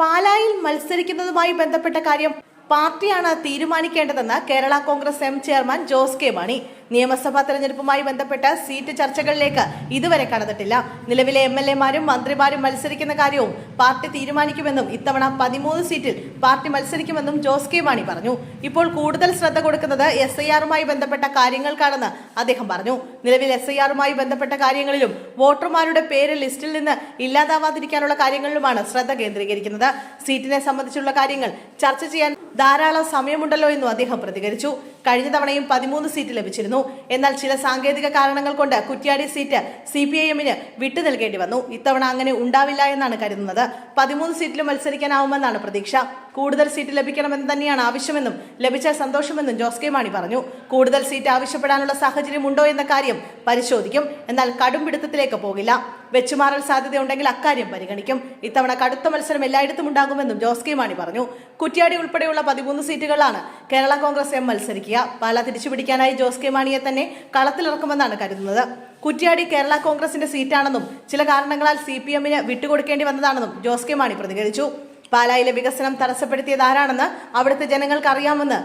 പാലായിൽ മത്സരിക്കുന്നതുമായി ബന്ധപ്പെട്ട കാര്യം പാർട്ടിയാണ് തീരുമാനിക്കേണ്ടതെന്ന് Kerala Congress M chairman Jose K Mani. നിയമസഭാ തെരഞ്ഞെടുപ്പുമായി ബന്ധപ്പെട്ട സീറ്റ് ചർച്ചകളിലേക്ക് ഇതുവരെ കടന്നിട്ടില്ല. നിലവിലെ എം എൽ എമാരും മന്ത്രിമാരും മത്സരിക്കുന്ന കാര്യവും പാർട്ടി തീരുമാനിക്കുമെന്നും ഇത്തവണ പതിമൂന്ന് സീറ്റിൽ പാർട്ടി മത്സരിക്കുമെന്നും ജോസ് കെ മാണി പറഞ്ഞു. ഇപ്പോൾ കൂടുതൽ ശ്രദ്ധ കൊടുക്കുന്നത് എസ് ഐ ആറുമായി ബന്ധപ്പെട്ട കാര്യങ്ങൾക്കാണെന്ന് അദ്ദേഹം പറഞ്ഞു. നിലവിൽ എസ് ഐ ആറുമായി ബന്ധപ്പെട്ട കാര്യങ്ങളിലും വോട്ടർമാരുടെ പേര് ലിസ്റ്റിൽ നിന്ന് ഇല്ലാതാവാതിരിക്കാനുള്ള കാര്യങ്ങളിലുമാണ് ശ്രദ്ധ കേന്ദ്രീകരിക്കുന്നത്. സീറ്റിനെ സംബന്ധിച്ചുള്ള കാര്യങ്ങൾ ചർച്ച ചെയ്യാൻ ധാരാളം സമയമുണ്ടല്ലോ എന്നും അദ്ദേഹം പ്രതികരിച്ചു. കഴിഞ്ഞ തവണയും പതിമൂന്ന് സീറ്റ് ലഭിച്ചിരുന്നു. എന്നാൽ ചില സാങ്കേതിക കാരണങ്ങൾ കൊണ്ട് Kuttiadi seat C P I എമ്മിന് വിട്ടു നൽകേണ്ടി വന്നു. ഇത്തവണ അങ്ങനെ ഉണ്ടാവില്ല എന്നാണ് കരുതുന്നത്. പതിമൂന്ന് സീറ്റിലും മത്സരിക്കാനാവുമെന്നാണ് പ്രതീക്ഷ. കൂടുതൽ സീറ്റ് ലഭിക്കണമെന്ന് തന്നെയാണ് ആവശ്യമെന്നും ലഭിച്ചാൽ സന്തോഷമെന്നും ജോസ് കെ മാണി പറഞ്ഞു. കൂടുതൽ സീറ്റ് ആവശ്യപ്പെടാനുള്ള സാഹചര്യം ഉണ്ടോ എന്ന കാര്യം പരിശോധിക്കും. എന്നാൽ കടും പിടുത്തത്തിലേക്ക് പോകില്ല. വെച്ചുമാറൽ സാധ്യതയുണ്ടെങ്കിൽ അക്കാര്യം പരിഗണിക്കും. ഇത്തവണ കടുത്ത മത്സരം എല്ലായിടത്തും ഉണ്ടാകുമെന്നും ജോസ് കെ മാണി പറഞ്ഞു. കുറ്റ്യാടി ഉൾപ്പെടെയുള്ള പതിമൂന്ന് സീറ്റുകളാണ് കേരള കോൺഗ്രസ് എം മത്സരിക്കുക. പാല തിരിച്ചുപിടിക്കാനായി ജോസ് കെ മാണിയെ തന്നെ കളത്തിലിറക്കുമെന്നാണ് കരുതുന്നത്. കുറ്റ്യാടി കേരള കോൺഗ്രസിന്റെ സീറ്റാണെന്നും ചില കാരണങ്ങളാൽ സി പി എമ്മിന് വിട്ടുകൊടുക്കേണ്ടി വന്നതാണെന്നും ജോസ് കെ മാണി പ്രതികരിച്ചു. പാലായിലെ വികസനം തടസ്സപ്പെടുത്തിയത് ആരാണെന്ന് അവിടുത്തെ ജനങ്ങൾക്ക് അറിയാമെന്ന്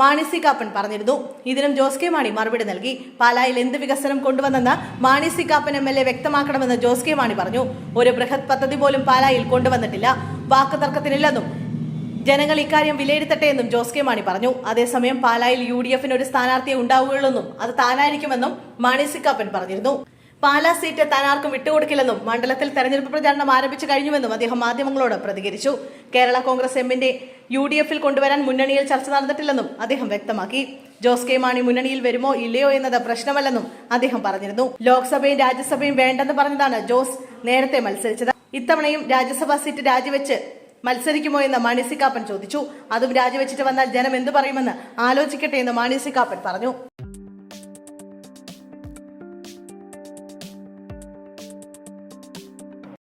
മാണി സി കാപ്പൻ പറഞ്ഞിരുന്നു. ഇതിനും ജോസ് കെ മാണി മറുപടി നൽകി. പാലായിൽ എന്ത് വികസനം കൊണ്ടുവന്നെന്ന് Mani C Kappan M L A വ്യക്തമാക്കണമെന്ന് ജോസ് കെ മാണി പറഞ്ഞു. ഒരു ബൃഹത് പദ്ധതി പോലും പാലായിൽ കൊണ്ടുവന്നിട്ടില്ല. വാക്ക് തർക്കത്തിനില്ലെന്നും ജനങ്ങൾ ഇക്കാര്യം വിലയിരുത്തട്ടെ എന്നും ജോസ് കെ മാണി പറഞ്ഞു. അതേസമയം പാലായിൽ യു ഡി എഫിന് ഒരു സ്ഥാനാർത്ഥിയെ ഉണ്ടാവുകയുള്ളെന്നും അത് താനായിരിക്കുമെന്നും മാണി സി കാപ്പൻ പറഞ്ഞിരുന്നു. പാലാ സീറ്റ് താൻ ആർക്കും വിട്ടുകൊടുക്കില്ലെന്നും മണ്ഡലത്തിൽ തെരഞ്ഞെടുപ്പ് പ്രചാരണം ആരംഭിച്ചു കഴിഞ്ഞുവെന്നും അദ്ദേഹം മാധ്യമങ്ങളോട് പ്രതികരിച്ചു. കേരള കോൺഗ്രസ് എമ്മിന്റെ യു ഡി എഫിൽ കൊണ്ടുവരാൻ മുന്നണിയിൽ ചർച്ച നടന്നിട്ടില്ലെന്നും അദ്ദേഹം വ്യക്തമാക്കി. ജോസ് കെ മാണി മുന്നണിയിൽ വരുമോ ഇല്ലയോ എന്നത് പ്രശ്നമല്ലെന്നും അദ്ദേഹം പറഞ്ഞിരുന്നു. ലോക്സഭയും രാജ്യസഭയും വേണ്ടെന്ന് പറഞ്ഞതാണ് ജോസ് നേരത്തെ മത്സരിച്ചത്. ഇത്തവണയും രാജ്യസഭാ സീറ്റ് രാജിവെച്ച് മത്സരിക്കുമോ എന്ന് മാണി സി കാപ്പൻ ചോദിച്ചു. അതും രാജിവെച്ചിട്ട് വന്നാൽ ജനം എന്തു പറയുമെന്ന് ആലോചിക്കട്ടെ എന്ന് മാണി സി കാപ്പൻ പറഞ്ഞു.